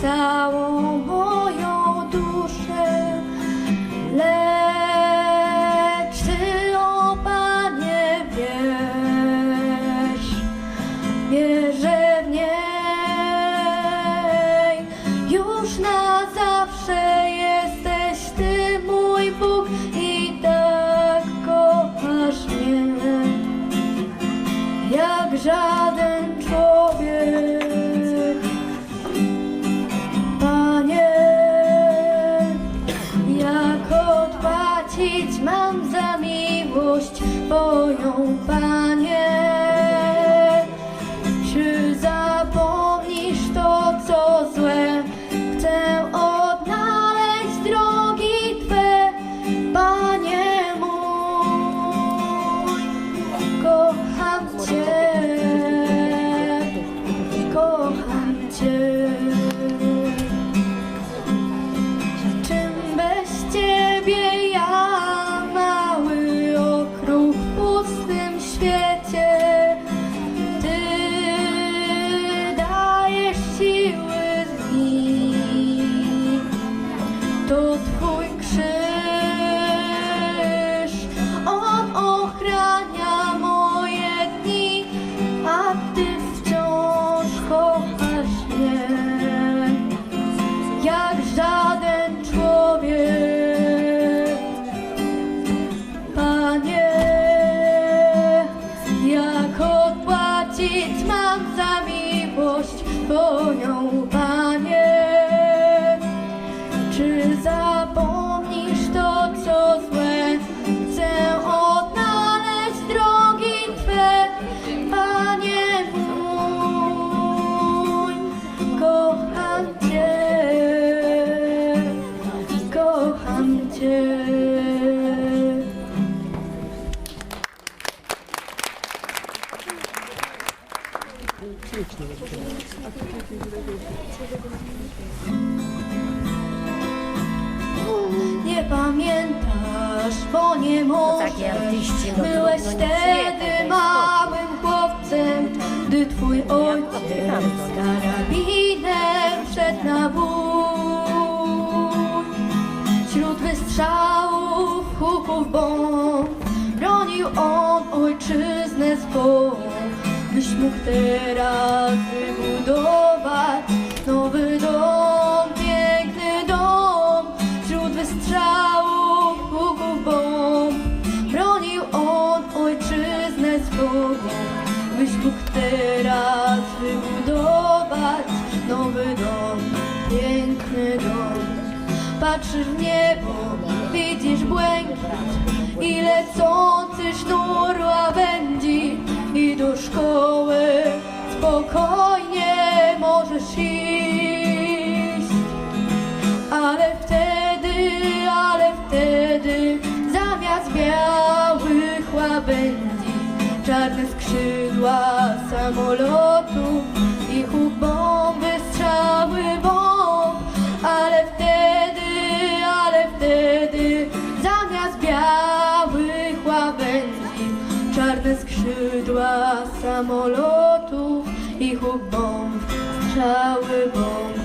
całą moją duszę. Lecz Ty, o Panie, wiesz, wierzę w niej. Już na zawsze jesteś Ty, mój Bóg, i tak kochasz mnie jak żaden odpłacić mam za miłość Twoją, Panie? Twoją, Panie? Czy zapomnisz Nie pamiętasz, bo nie możesz. Takie artyści, no Byłeś trudno nic wtedy tak małym chłopcem Gdy twój ojciec z karabinem wszedł na wór. Wśród wystrzałów, huków bomb Bronił on ojczyznę swą Byś mógł teraz wybudować Nowy dom, piękny dom. Wśród wystrzałów, huków bomb Bronił on ojczyznę swą Byś mógł teraz wybudować Nowy dom, piękny dom. Patrzysz w niebo, widzisz błękit I lecący sznur łabędzi I do szkoły iść Ale wtedy, ale wtedy Zamiast białych łabędzi Czarne skrzydła samolotu I huk bomby, strzały bomb. Ale wtedy, ale wtedy Zamiast białych łabędzi Czarne skrzydła samolotów I huk bomb, strzały bomb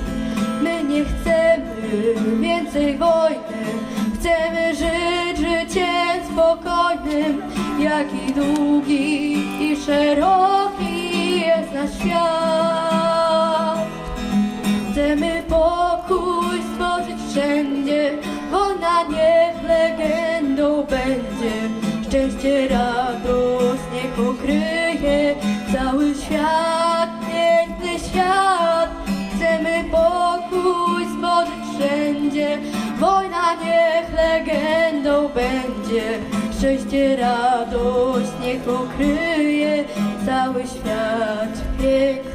My nie chcemy więcej wojny. Chcemy żyć życiem spokojnym Jaki długi i szeroki jest nasz świat. Chcemy pokój stworzyć wszędzie Wolna niech legendą będzie. Szczęście, radość niech okryje Cały świat, świat. Chcemy pokój stworzyć wszędzie. Wojna niech legendą będzie. Szczęście, radość niech okryje Cały świat, piękny